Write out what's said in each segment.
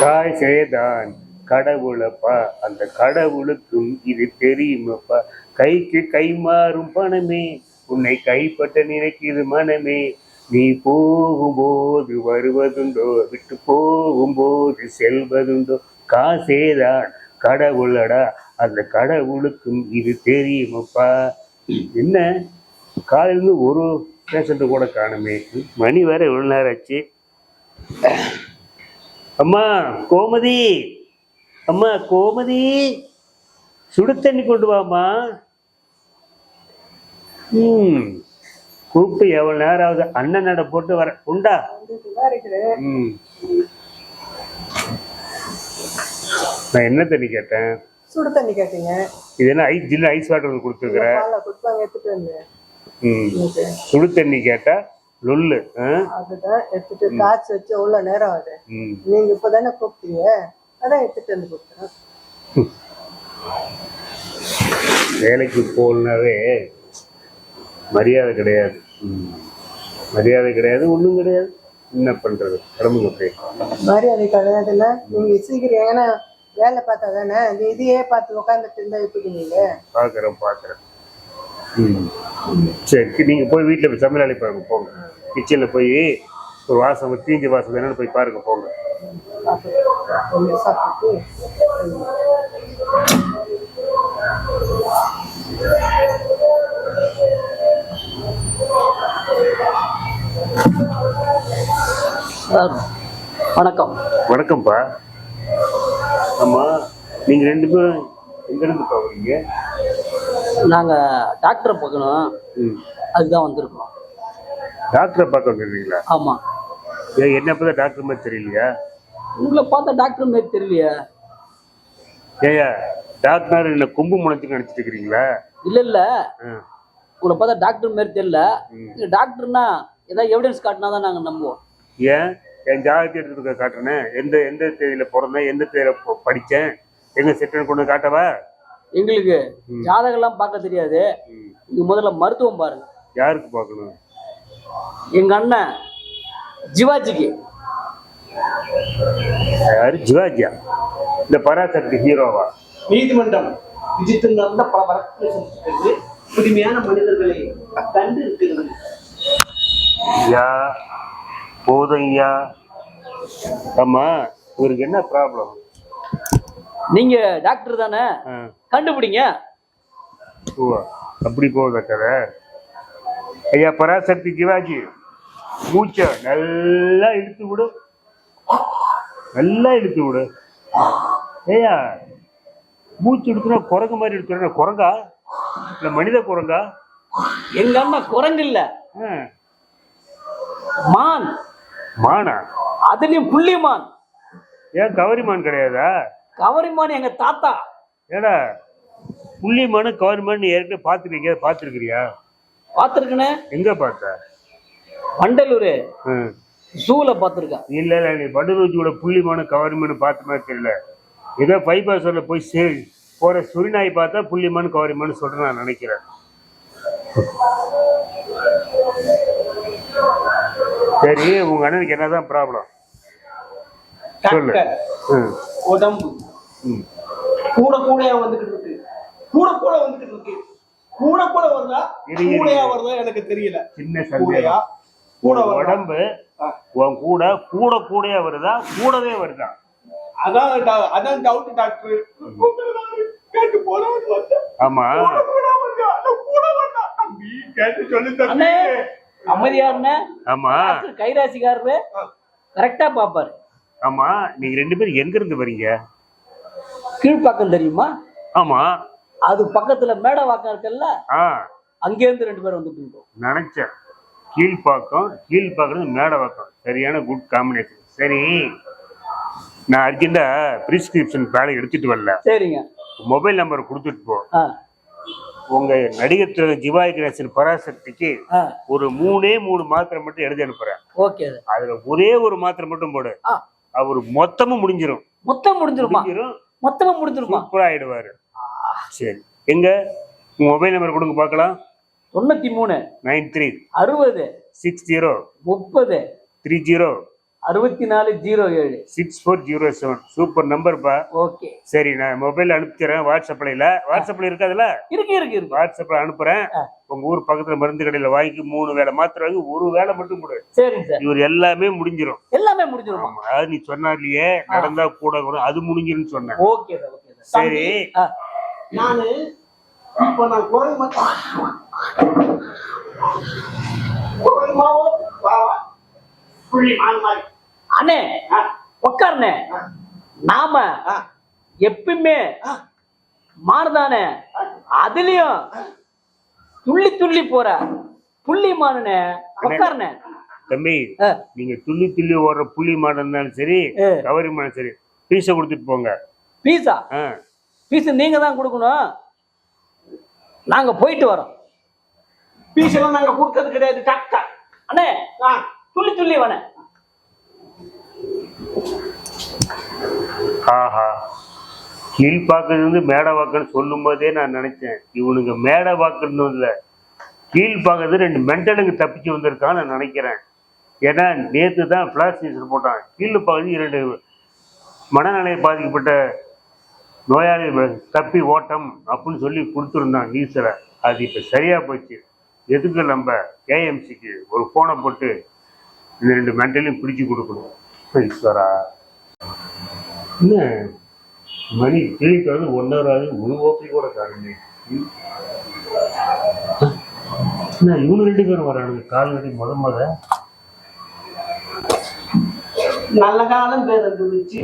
காய்ச்சேதான் கடவுளப்பா. அந்த கடவுளுக்கும் இது தெரியுமப்பா. கைக்கு கை மாறும் பணமே உன்னை கைப்பட்ட நினைக்குது மனமே. நீ போகும்போது வருவதுண்டோ விட்டு போகும்போது செல்வதுண்டோ காசேதான் கடவுளடா. அந்த கடவுளுக்கும் இது தெரியுமப்பா. என்ன? காலையிலிருந்து ஒரு பேஷண்ட் கூட காணுமே. மணி வேற எவ்வளோ நேரம் ஆச்சு. அம்மா கோமதி. அம்மா கோமதி. சுடு தண்ணி கொண்டு வாம்மா. ம் கூப்பிட்டு எவ்வளோ நேரம் ஆகுது? அண்ணன் நட போட்டு வர. உண்டா? ம். நான் என்ன தண்ணி கேட்டேன்? சுடு தண்ணி கேட்டீங்க. இது என்ன ஐஸ் ஜில்லு ஐஸ் வாட்டர் கொடுத்துருக்குறேன் ம். சுடு தண்ணி கேட்டா லொல்லு? அதுதான் எடுத்துட்டு காய்ச்சி வச்சு எவ்வளவு நேரம் ஆகுது? நீங்க இப்பதானே கூப்பிட்டீங்க? அதான் எடுத்துட்டு வந்து கொடுத்தேன் வேலைக்கு போகலனாவே மரியாதை கிடையாது. மரியாதை கிடையாது ஒன்றும் கிடையாது. என்ன பண்றது? கடமைக்கு அப்படியே மரியாதை கிடையாதுல்ல நீங்க சீக்கிரம் ஏன்னா வேலை பார்த்தா தானே? இதையே பார்த்து உட்காந்துட்டு இருந்தா எப்படி நீங்க? பார்க்குறேன் பார்க்குறேன் ம். சரி நீங்கள் போய் வீட்டில் போய் சமையல் பாருங்க போங்க. கிச்சனில் போய் ஒரு வாசம் தீஞ்ச வாசம் என்னன்னு போய் பாருங்க போங்க. வணக்கம். வணக்கம்ப்பா. ஆமாம் நீங்கள் ரெண்டு பேரும் எங்கேருந்து போகிறீங்க நாங்கள் டாக்டரை பார்க்கணும். அதுக்கு வந்திருக்கோம். டாக்டரை பார்க்க வந்துருக்கீங்களா? ஆமாம் ஏன் என்ன பார்த்தா டாக்டர் மாதிரி தெரியலையா? உங்களை பார்த்தா டாக்டர் மாரி தெரியலையே. ஏயா டாக்டர் என்ன கொம்பு முளைச்சுன்னு நினச்சிட்டு இருக்கிறீங்களா? இல்லை இல்லை. உங்களை பார்த்தா டாக்டர் மாரி தெரியல. டாக்டர்னா ஏதாவது எவிடன்ஸ் காட்டினா தான் நாங்கள் நம்புவோம். ஏன்? என் ஜாதகத்தை எடுத்துட்டு காட்டுறேன். எந்த எந்த தேதியில பிறந்தேன்? எந்த தேதியில பொ- படிச்சேன் எங்க செட்டுன்னு கொண்டு காட்டவா? எங்களுக்கு ஜாதகம்லாம் பார்க்க தெரியாது. நீங்க முதல்ல மருத்துவம் பாருங்க. யாருக்கு பார்க்கணும்? எங்க அண்ணன் ஜிவாஜிக்கு. யாரு? ஜிவாஜியா? இந்த பராசக்தி ஹீரோவா? நீதிமன்றம் விதித்து நடந்த பல வழக்குகளை புதுமையான மனிதர்களை கண்டு இருக்கிறது ஐயா போதும் ஐயா. ஆமா இவருக்கு என்ன ப்ராப்ளம் நீங்க டாக்டர் தானே? கண்டுபிடிங்க. ஓ அப்படி போகுதா கதை ஐயா பராசக்தி ஜிவாஜி மூச்சை நல்லா இழுத்து விடு. நல்லா இழுத்து விடு. ஐயா மூச்சு இழுத்துனா குரங்கு மாதிரி இழுத்துனா குரங்கா? இல்லை மனித குரங்கா? எங்க அண்ணன் குரங்கு இல்ல. மான். மானா? அதுலயும் புள்ளிமான் ஏன் கவரிமான் கிடையாதா? கவரிமான் எங்க தாத்தா. ஏடா புள்ளிமானு கவரிமான் ஏற்கனவே பார்த்துருக்கீங்க பார்த்துருக்கிறியா? பார்த்துருக்கனே. எங்க பார்த்த? வண்டலூர். ம் ஜூல பார்த்துருக்கேன். இல்ல இல்ல நீ படுரோஜியோட புள்ளிமானு கவரிமானு பார்த்த மாதிரி தெரியல. ஏதோ பைபாஸோட போய் சே போற சுரிநாய் பார்த்தா புள்ளிமானு கவரிமானு சொல்றேன் நான் நினைக்கிறேன். சரி உங்க அண்ணனுக்கு என்னதான் ப்ராப்ளம் சொல்லு. உடம்பு. கூட கூடையா வந்துகிட்டு இருக்கு. கூட கூட வந்துகிட்டு இருக்கு. கூட கூட வருதா கூடையா. வருதா? எனக்கு தெரியல. சின்ன கூடையா? சந்தேகம் கூட உடம்பு. உன் கூட கூட கூடயா வருதா? கூடவே வருதா? அதான் அதான் டவுட் டாக்டர் கேட்டு போறான்னு வந்தேன். ஆமா. கேட்டு சொல்லி தம்பி அமைதியாருண்ணே ஆமா. கைராசிக்காரரு. கரெக்டா பாப்பாரு ஆமா. நீங்க ரெண்டு பேரும் எங்க இருந்து வரீங்க? கீழ்ப்பாக்கம் தெரியுமா? ஆமா. அது பக்கத்துல மேடவாக்கம் இருக்குல்ல ஆ. அங்கேருந்து ரெண்டு பேரும் வந்துட்டு நினைச்சேன். கீழ்ப்பாக்கம் கீழ்ப்பாக்கம் மேடவாக்கம். சரியான குட் காம்பினேஷன் சரி. நான் அர்ஜென்டா பிரிஸ்கிரிப்ஷன் பேடை எடுத்துட்டு வரல. சரிங்க. மொபைல் நம்பர் கொடுத்துட்டு போ. உங்க நடிகர் ஜிவாய் கணேசன் பராசக்திக்கு ஒரு மூணே மூணு மாத்திரை மட்டும் எழுதி அனுப்புறேன். ஓகே. அதுல ஒரே ஒரு மாத்திரை மட்டும் போடு. அவர் மொத்தமும் முடிஞ்சிரும். மொத்தம் முடிஞ்சிரும். மொத்தமா முடிஞ்சிருமா? சூப்பரா ஆயிடுவாரு. சரி. எங்க? உங்க மொபைல் நம்பர் கொடுங்க பார்க்கலாம். தொண்ணூத்தி மூணு நைன் த்ரீ அறுபது சிக்ஸ் ஜீரோ முப்பது த்ரீ ஜீரோ அறுபத்தி நாலு ஜீரோ ஏழு. Six four zero seven. Super நம்பர்ப்பா okay. சரி நான் மொபைல் அனுப்பிக்கிறேன் வாட்ஸ்அப்ல இல்ல? வாட்ஸ்அப்ல இருக்காதுல்ல? இருக்கு இருக்கு இருக்கு. வாட்ஸ்அப்ல அனுப்புறேன். உங்க ஊர் பக்கத்துல மருந்து கடையில வாங்கி மூணு வேளை மாத்திரை வாங்கி ஒரு வேளை மட்டும் கொடு. சரிங்க சார். இவர் எல்லாமே முடிஞ்சிரும். எல்லாமே முடிஞ்சிருமா? ஆமா அதாவது நீ சொன்னார்லயே நடந்தா கூட கூட அது முடிஞ்சிருன்னு சொன்னேன். Okay sir okay sir. சரி. நானு இப்ப நான் குரல் மட்டும் குரல் மாவோ. புள்ளி மான் மாதிரி அண்ணே ஆ, நாம ஆ, எப்பயுமே ஆ. மாறுதானே அதுலயும் துள்ளி துள்ளி போற புள்ளி மானுனே உட்காருண்ணே தம்பி ஆ, நீங்க துள்ளி துள்ளி ஓடுற புள்ளி மாடம் இருந்தாலும் சரி. கவரி மாடம் சரி பீஸை கொடுத்துட்டு போங்க. பீஸா? ஆ. பீஸ் நீங்க தான் கொடுக்கணும். நாங்க போயிட்டு வரோம். பீசெல்லாம் நாங்க கொடுக்கறது கிடையாது டாக்டா அண்ணே ஆ, துள்ளி துள்ளி வானே ஆஹா. கீழ்பாக்குறது வந்து மேடை வாக்குன்னு சொல்லும் போதே நான் நினைச்சேன். இவனுங்க மேடை வாக்குன்னு இல்லை கீழ்பாக்குறது ரெண்டு மென்டலுங்க தப்பிச்சு வந்திருக்கான்னு நான் நினைக்கிறேன். ஏன்னா நேற்று தான் ஃபிளாஷ் நியூஸ் போட்டான் கீழ் பகுதி இரண்டு மனநிலை பாதிக்கப்பட்ட நோயாளி தப்பி ஓட்டம் அப்படின்னு சொல்லி கொடுத்துருந்தான் நியூஸில் அது இப்போ சரியாக போச்சு. எதுக்கு நம்ம ஏஎம்சிக்கு ஒரு ஃபோனை போட்டு இந்த ரெண்டு மென்டலையும் பிடிச்சு கொடுக்கணும்? ஈஸ்வரா என்ன? மணி கிளிக்கு வந்து ஒன் ஹவர் ஆகுது ஒரு ஓப்பி கூட காணுங்க என்ன இவனு ரெண்டு பேரும் வரானுங்க. கால்நடை முத முத. நல்ல காலம் பிறந்துருச்சு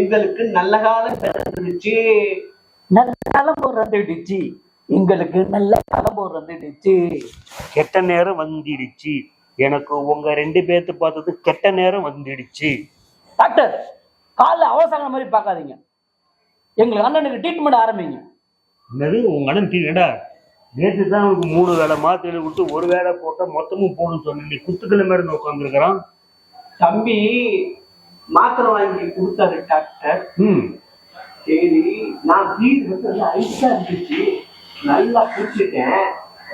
எங்களுக்கு நல்ல காலம் பிறந்துருச்சு நல்ல காலம் பிறந்துடுச்சு. எங்களுக்கு நல்ல காலம் பிறந்துடுச்சு. கெட்ட நேரம் வந்துடுச்சு. எனக்கு உங்க ரெண்டு பேர்த்து பார்த்தது கெட்ட நேரம் வந்துடுச்சு. டாக்டர் காலைல அவசரம் மாதிரி பார்க்காதீங்க. எங்களுக்கு அண்ணனுக்கு ட்ரீட்மெண்ட் ஆரம்பிங்க. என்னது உங்க அண்ணன் டீடா நேற்று தான் அவனுக்கு மூணு வேலை மாத்திரை விட்டு ஒரு வேலை போட்டா மொத்தமும் போகணும்னு சொன்னேன். நீ குத்துக்களை மாதிரி உட்காந்துருக்கிறான் தம்பி மாத்திரை வாங்கி கொடுத்தாரு டாக்டர். ம். சரி நான் வீடு வந்து இருந்துச்சு. நல்லா குடிச்சிட்டேன்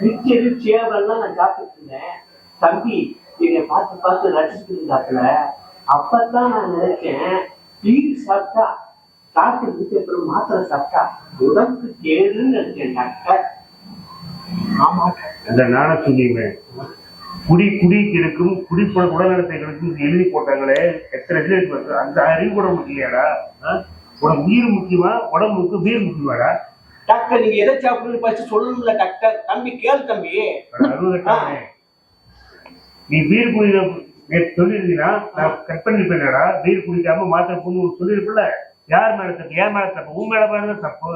மிச்சரு சேவெல்லாம் நான் சாப்பிட்டு இருந்தேன். தம்பி என்னை பார்த்து பார்த்து ரசிச்சுட்டு இருந்தாப்புல அப்பதான் நான் நினைச்சேன் வீடு சாப்பிட்டா டாக்டர் கிட்ட அப்புறம் மாத்திரை சாப்பிட்டா உடம்புக்கு கேடுன்னு நினைச்சேன் டாக்டர். ஆமா அந்த நானே சொல்லிடுவேன் குடி குடி கிடைக்கும் குடிப்பட உடல்நலத்தை கிடைக்கும் எழுதி போட்டாங்களே. எத்தனை பாரு. அந்த அறிவு கூட முக்கியாடா உனக்கு உயிர் முக்கியமா? உடம்புக்கு உயிர் முக்கியமாடா? டாக்டர் நீங்க எதை சாப்பிடுன்னு ஃபர்ஸ்ட் சொல்லணும்ல டாக்டர். தம்பி கேளு தம்பி. நீ பீர் குடிக்கிற நேற்று சொல்லியிருந்தீங்கன்னா நான் கட் பண்ணிருப்பேன்டா பீர் குடிக்காம மாத்திரை பொண்ணு சொல்லியிருப்பல யார் மேல தப்பு? ஏன் மேல தப்பு? உன் மேல மேல தப்பு.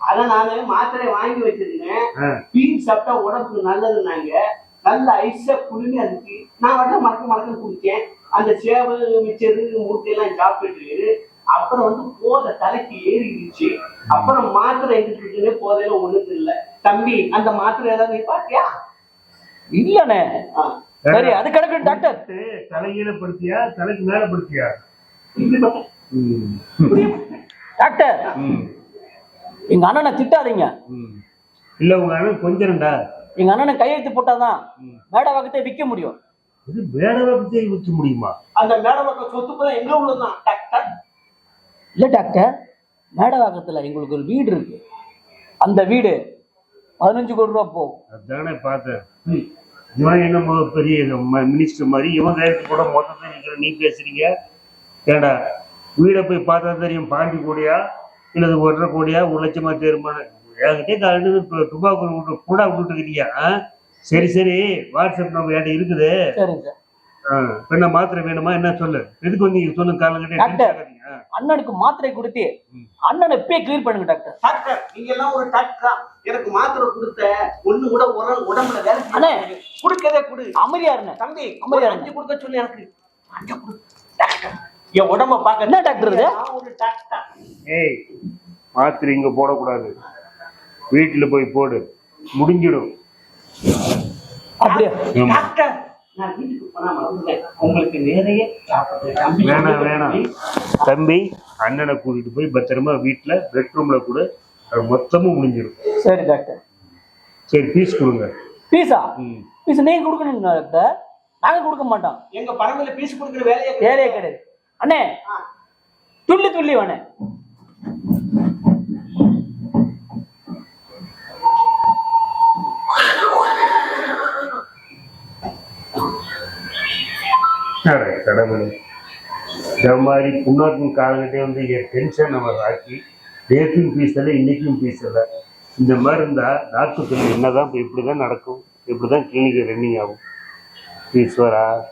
அத நானு மாத்திரை வாங்கி வச்சிருந்தேன். ஆ. பீன் சாப்பிட்டா உடம்புக்கு நல்லதுன்னாங்க. நல்ல ஐஸா குளிர்ந்து அதுக்கு. நான் மட்டும் மறக்க மறக்க குடிச்சேன். அந்த சேவை மிச்சரு மூட்டையெல்லாம் சாப்பிட்டு அப்புறம் வந்து போதை தலைக்கு ஏறிடுச்சு. அப்புறம் மாத்திரை எடுத்துக்கிட்டு போதையில ஒண்ணுது இல்ல. தம்பி அந்த மாத்திரை ஏதாவது நீ பாத்தியா? இல்லண்ணே. சரி அது கிடக்கு டாக்டர். தலைகீழ படுத்தியா தலைக்கு மேல படுத்தியா. டாக்டர் ம். எங்க அண்ணனை திட்டாதீங்க. ம். இல்ல உங்க அண்ணன் கொஞ்சம்டா எங்க அண்ணனை கையெழுத்து போட்டாதான் மேடை வாக்கத்தை விற்க முடியும். இது வேட பத்தி விற்க முடியுமா? அந்த மேடம் பக்கம் சொத்துக்குள்ள எங்க உள்ளதான் டாக்டர். இல்ல டாக்டர் மேடை வாக்கத்துல எங்களுக்கு ஒரு வீடு இருக்கு. அந்த வீடு பதினஞ்சு கோடி ரூபா போகும். அதானே பார்த்தேன். ம். இவன் என்ன பெரிய மினிஸ்டர் மாதிரி இவன் கையெழுத்து கூட மொத்தத்தை நிக்கிற நீ பேசுறீங்க? ஏண்டா? வீடை போய் பார்த்தா தெரியும் பாண்டி கோடியா? இல்லது ஒன்றரை கோடியா? ஒரு லட்சமா தீர்மானம் என்கிட்ட காலையில் துபாக்கு விட்டு கூட விட்டுக்கிறியா சரி சரி வாட்ஸ்அப் நம்ம என்கிட்ட இருக்குது. என்ன மாத்திரை வேணுமா? என்ன சொல்லு? எதுக்கு வந்து நீங்க சொல்லுங்க? டாக்டர். காலங்கிட்ட அண்ணனுக்கு மாத்திரை கொடுத்து. அண்ணனை இப்பயே கிளியர் பண்ணுங்க டாக்டர். டாக்டர் நீங்க எல்லாம் ஒரு டாக்டர்? எனக்கு மாத்திரை கொடுத்த ஒண்ணு கூட உர- உடம்புல வேலை அண்ணே. குடுக்கதே குடு. அமைதியா இருங்க. தம்பி அமைதியா. அஞ்சு கொடுக்க சொல்லி எனக்கு. அஞ்சு கொடு. டாக்டர் என் உடம்ப பாக்க என்ன டாக்டர் இது? நான் ஒரு டாக்டர்? ஏய் மாத்திரை இங்க போடக்கூடாது. வீட்டுல போய் போடு. முடிஞ்சிடும். அப்படியா. டாக்டர் நான் வீட்டுக்கு போனா மறந்துட்டேன் உங்களுக்கு நிறைய வேணாம் வேணாம் தம்பி அண்ணனை கூட்டிட்டு போய் பத்திரமா வீட்டுல பெட்ரூம்ல கூட அது மொத்தமும் முடிஞ்சிடும் சரி டாக்டர் சரி பீஸ் கொடுங்க. பீஸா ம். பீஸ் நீங்க கொடுக்கணும் டாக்டர் நாங்க கொடுக்க மாட்டோம். எங்க பரம்பரையில பீஸ் கொடுக்குற வேலையை வேலையே கிடையாது. அண்ணே துள்ளி துள்ளி வேணே அட கடவுளே. இந்த மாதிரி புண்ணாக்கும் காலங்கிட்டே வந்து டென்ஷன் நம்ம ஆக்கி நேற்றும் பீசலை இன்னைக்கும் பீசலை. இந்த மாதிரி இருந்தால் டாக்டர் சொல்லி என்னதான் இப்போ இப்படி தான் நடக்கும். இப்படி தான் கிளினிக் ரன்னிங் ஆகும். ஈஸ்வரா.